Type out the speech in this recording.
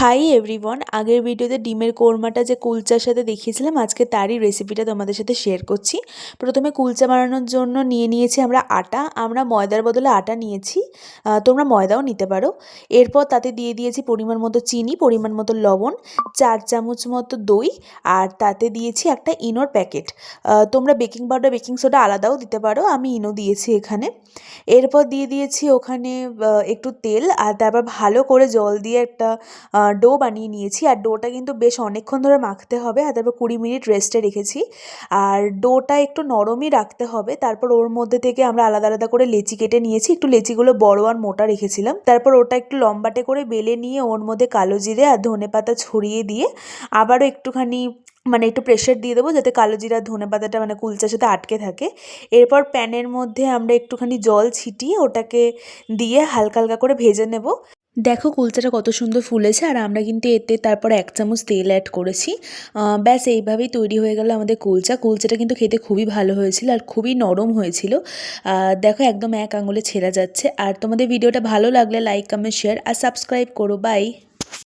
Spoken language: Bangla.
হাই এভরিওয়ান আগের ভিডিওতে ডিমের কোরমাটা যে কুলচার সাথে দেখিয়েছিলাম, আজকে তারই রেসিপিটা তোমাদের সাথে শেয়ার করছি। প্রথমে কুলচা বানানোর জন্য নিয়ে নিয়েছি আমরা আটা। আমরা ময়দার বদলে আটা নিয়েছি। তোমরা ময়দাও নিতে পারো। এরপর তাতে দিয়ে দিয়েছি পরিমাণ মতো চিনি, পরিমাণ মতো লবণ, চার চামচ মতো দই, আর তাতে দিয়েছি একটা ইনোর প্যাকেট তোমরা বেকিং পাউডার বেকিং সোডা আলাদাও দিতে পারো। আমি ইনো দিয়েছি এখানে। এরপর দিয়ে দিয়েছি ওখানে একটু তেল, আর তারপর ভালো করে জল দিয়ে একটা ডো বানিয়ে নিয়েছি। আর ডোটা কিন্তু বেশ অনেকক্ষণ ধরে মাখতে হবে আর তারপর কুড়ি মিনিট রেস্টে রেখেছি। আর ডোটা একটু নরমই রাখতে হবে। তারপর ওর মধ্যে থেকে আমরা আলাদা আলাদা করে লেচি কেটে নিয়েছি। একটু লেচিগুলো বড় আর মোটা রেখেছিলাম। তারপর ওটা একটু লম্বাটে করে বেলে নিয়ে ওর মধ্যে কালো জিরে আর ধনে পাতা ছড়িয়ে দিয়ে আবারও একটুখানি মানে একটু প্রেশার দিয়ে দেবো যাতে কালো জিরা ধনে পাতাটা মানে কুলচার সাথে আটকে থাকে। এরপর প্যানের মধ্যে আমরা একটুখানি জল ছিটিয়ে ওটাকে দিয়ে হালকা হালকা করে ভেজে নেব। দেখো কুলচাটা কত সুন্দর ফুলেছে আর আমরা কিন্তু এতে তারপর এক চামচ তেল অ্যাড করেছি। ব্যাস এইভাবেই তৈরি হয়ে গেল আমাদের কুলচা। কুলচাটা কিন্তু খেতে খুবই ভালো হয়েছিল আর খুবই নরম হয়েছিল। দেখো একদম এক আঙুলে ছেঁড়া যাচ্ছে। আর তোমাদের ভিডিওটা ভালো লাগলে লাইক কমেন্ট শেয়ার আর সাবস্ক্রাইব করো। বাই